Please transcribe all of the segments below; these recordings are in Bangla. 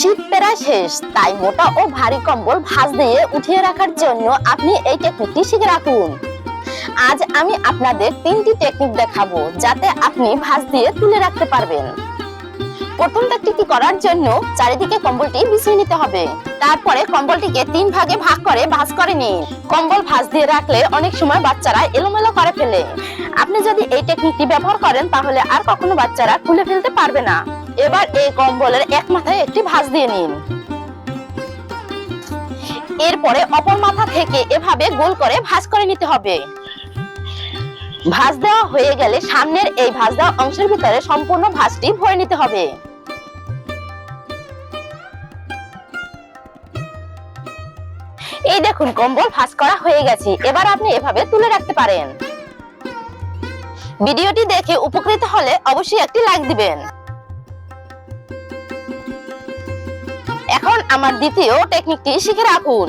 শীত প্রায় শেষ, তাই মোটা ও ভারী কম্বল ভাঁজ দিয়ে উঠিয়ে রাখার জন্য আপনি এই টেকনিকটি শিখে রাখুন। আজ আমি আপনাদের তিনটি টেকনিক দেখাবো, যাতে আপনি ভাঁজ দিয়ে তুলে রাখতে পারবেন। প্রথম টেকনিকটি করার জন্য চারিদিকে কম্বলটি বিছিয়ে নিতে হবে। তারপরে কম্বলটিকে তিন ভাগে ভাগ করে ভাঁজ করে নিন। কম্বল ভাঁজ দিয়ে রাখলে অনেক সময় বাচ্চারা এলোমেলো করে ফেলে। আপনি যদি এই টেকনিকটি ব্যবহার করেন, তাহলে আর কখনো বাচ্চারা খুলে ফেলতে পারবে না। এবার এই কম্বলের এক মাথায় একটি ভাঁজ দিয়ে নিন। এরপরে অপর মাথা থেকে এভাবে গোল করে ভাঁজ করে নিতে হবে। ভাঁজ দেওয়া হয়ে গেলে সামনের এই ভাঁজ দেওয়া অংশের ভিতরে সম্পূর্ণ ভাঁজটি ভরে নিতে হবে। এই দেখুন, কম্বল ভাঁজ করা হয়ে গেছে। এবার আপনি এভাবে তুলে রাখতে পারেন। ভিডিওটি দেখে উপকৃত হলে অবশ্যই একটি লাইক দিবেন। আমার দ্বিতীয় টেকনিকটি শিখে রাখুন।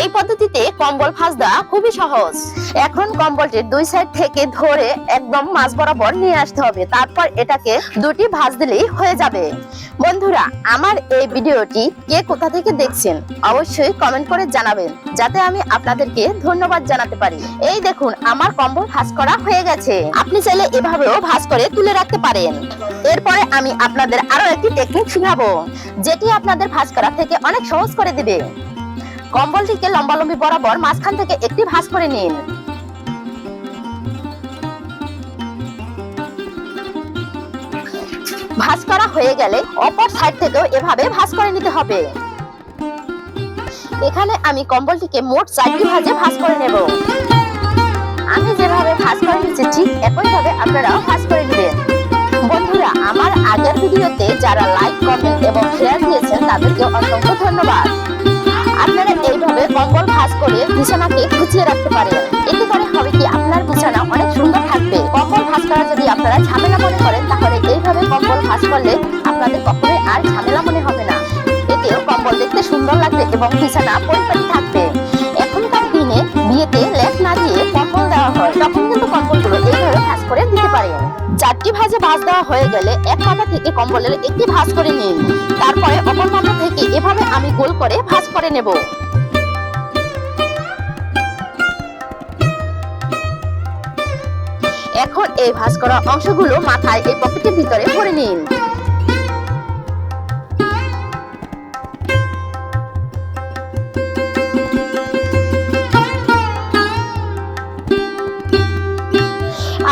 এই পদ্ধতিতে কম্বল ভাঁজ দেওয়া খুবই সহজ। এখন কম্বলটির দুই সাইড থেকে ধরে একদম মাঝ বরাবর নিয়ে আসতে হবে। তারপর এটাকে দুটি ভাঁজ দিলেই হয়ে যাবে। বন্ধুরা, আমার এই ভিডিওটি কে কোথা থেকে দেখছেন অবশ্যই কমেন্ট করে জানাবেন, যাতে আমি আপনাদেরকে ধন্যবাদ জানাতে পারি। এই দেখুন, আমার কম্বল ভাঁজ করা হয়ে গেছে। আপনি চাইলে এভাবেও ভাঁজ করে তুলে রাখতে পারেন। এরপরে আমি আপনাদের আরও একটি টেকনিক শিখাবো, যেটি আপনাদের ভাঁজ করা থেকে অনেক সহজ করে দিবে। কম্বলটিকে লম্বালম্বি বরাবর মাঝখান থেকে একটি ভাঁজ করে নিন। ভাঁজ করা হয়ে গেলে অপর সাইড থেকেও এভাবে ভাঁজ করে নিতে হবে। এখানে আমি কম্বলটিকে মোট চারটি ভাঁজে ভাঁজ করে নেব। আমি যেভাবে ভাঁজ করে নিচ্ছি ঠিক একইভাবে আপনারাও ভাঁজ করে নেবেন। বন্ধুরা, আমার আগের ভিডিওতে যারা লাইক কমেন্ট এবং শেয়ার দিয়েছেন, তাদেরকে অসংখ্য ধন্যবাদ। আপনারা এইভাবে কম্বল ভাঁজ করে বিছানাকে গুছিয়ে রাখতে পারেন, এতে করে হবে কি আপনার বিছানা অনেক সুন্দর থাকবে। কম্বল ভাঁজ করা যদি আপনারা ঝামেলা মনে করেন, তাহলে এইভাবে কম্বল ভাঁজ করলে আপনাদের কখনোই আর ঝামেলা মনে হবে না। এতেও কম্বল দেখতে সুন্দর লাগবে এবং বিছানা পরিপাটি থাকবে। এখনকার দিনে বিয়েতে লেপ না দিয়ে কম্বল দেওয়া হয়, তখন কিন্তু কম্বলগুলো এইভাবে ভাঁজ করে দিতে পারেন। চারটি ভাঁজে ভাঁজ দেওয়া হয়ে গেলে এক মাথা থেকে কম্বলের একটি ভাঁজ করে নিন। তারপরে এভাবে আমি গোল করে ভাঁজ করে নেব। এখন এই ভাঁজ করা অংশগুলো মাথায় এই পকেটের ভিতরে ভরে নিন।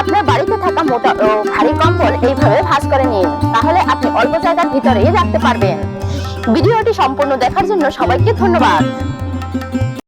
আপনার বাড়িতে থাকা মোটা ও ভারী কম্বল এইভাবে ভাঁজ করে নিন, তাহলে আপনি অল্প জায়গার ভিতরেই রাখতে পারবেন। ভিডিওটি সম্পূর্ণ দেখার জন্য সবাইকে ধন্যবাদ।